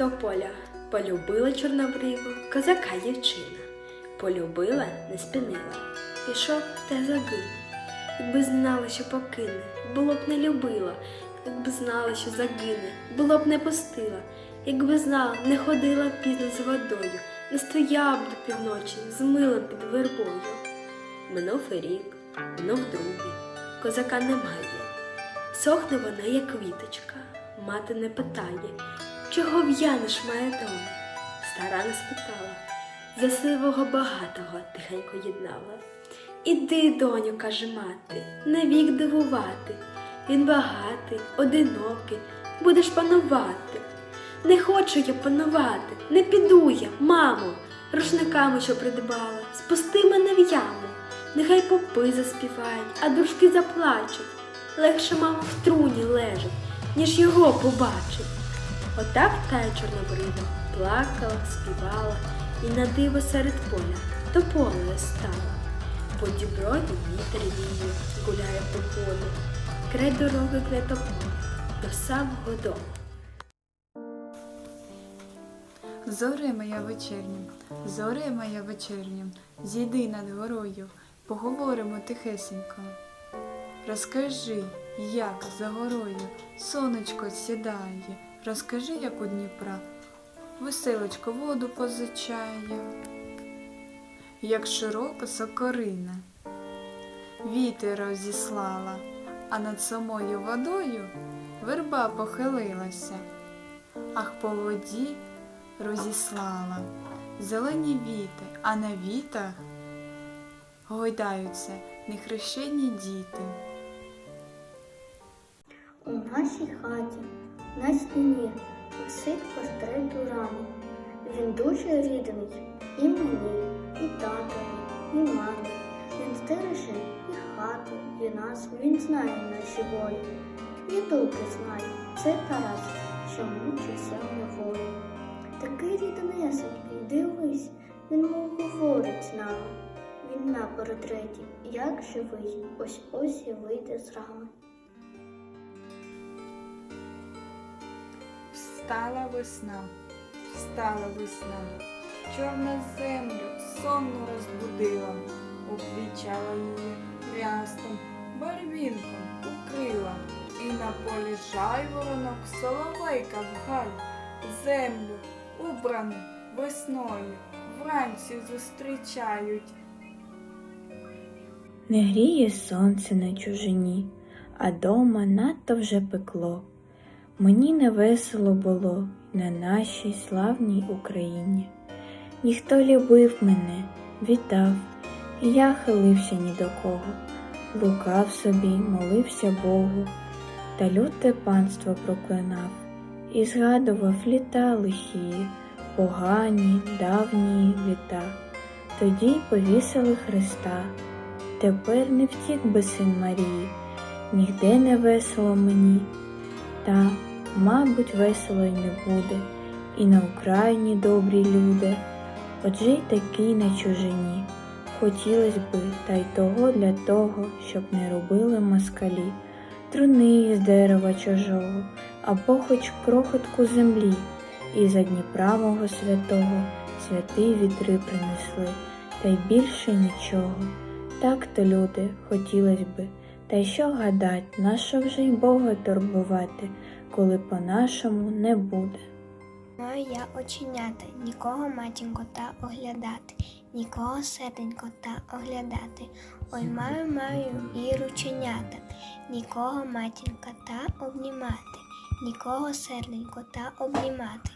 тополя. Полюбила чорнобриву козака дівчина. Полюбила, не спинила. Пішов та загинув. Якби знала, що покине, було б не любила. Якби знала, що загине, було б не пустила. Якби знала, не ходила пізно з водою, не стояла б до півночі з милом під вербою. Минув і рік, минув другий, козака немає. Сохне вона, як квіточка, мати не питає, чого в'янеш моя доля? Стара не спитала, за сивого багатого тихенько єднала. Іди, доню, каже мати, не вік дивувати. Він багатий, одинокий, будеш панувати. Не хочу я панувати, не піду я, мамо, рушниками, що придбала, спусти мене в яму. Нехай попи заспівають, а дружки заплачуть. Легше мама в труні лежить, ніж його побачить. Отак тая чорнобрива плакала, співала, і на диво серед поля до поле стала. По діброві вітер віє, гуляє по полю, край дороги край до самого дому. Зоре моя вечірня, зоре моя вечірня, зійди над горою, поговоримо тихесенько. Розкажи, як за горою сонечко сідає, розкажи, як у Дніпра. Веселочко воду позичає, як широка сокорина, вітер розіслала, а над самою водою верба похилилася, ах по воді розіслала зелені віти, а на вітах гойдаються нехрещені діти. У нашій хаті на стіні висить портрет Дурани. Він дуже рідний і мені, і татові, і мамі. Він стереже і хату, і нас. Він знає наші волі. Я добре знаю, це Тарас, що мучився в неволі. Такий ріднесенький, дивись, він мов говорить з нами. Він на портреті, як живий, ось ось і вийде з рами. Встала весна, встала весна, чорна землю сонно розбудила, обвічала її рястом, барвінком укрила, і на полі жайворонок соловейка вгай, землю убрану весною, вранці зустрічають. Не гріє сонце на чужині, а дома надто вже пекло. Мені не весело було на нашій славній Україні. Ніхто любив мене, вітав, і я хилився ні до кого, лукав собі, молився Богу, та люте панство проклинав, і згадував літа лихі, погані, давні літа. Тоді повісили Христа. Тепер не втік би син Марії, нігде не весело мені, та, мабуть, весело й не буде, і на Україні добрі люди, отже й такі на чужині. Хотілось би, та й того для того, щоб не робили москалі, труни з дерева чужого, або хоч крохотку землі, і за Дніпра мого святого святи вітри принесли, та й більше нічого. Так то, люди, хотілось би, та й що гадать, нащо вже й Бога турбувати, коли по-нашому не буде. Маю я оченята, нікого матінко та оглядати, нікого серденько та оглядати. Ой, маю, маю і рученята, нікого матінка та обнімати, нікого серденько та обнімати.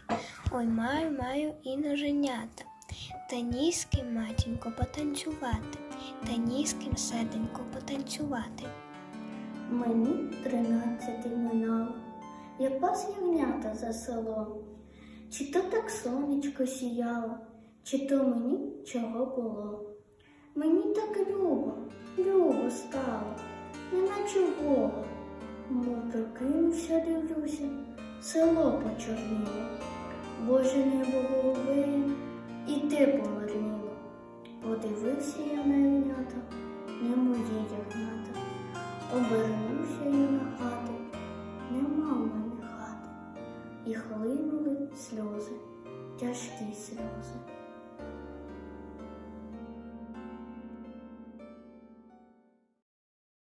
Ой, маю, маю і ноженята, та ні з ким матінко потанцювати, та ні з ким серденько потанцювати. Мені тринадцяти минало, я пас ягнята за селом. Чи то так сонечко сіяло, чи то мені чого було. Мені так любо, любо стало, неначе Бога. Мов прокинувся, дивлюся, село почорніло, Боже небо голубе, і те помарніло. Подивився я на ягнята, не мої ягнята. Обернувся я і хлинули сльози, тяжкі сльози.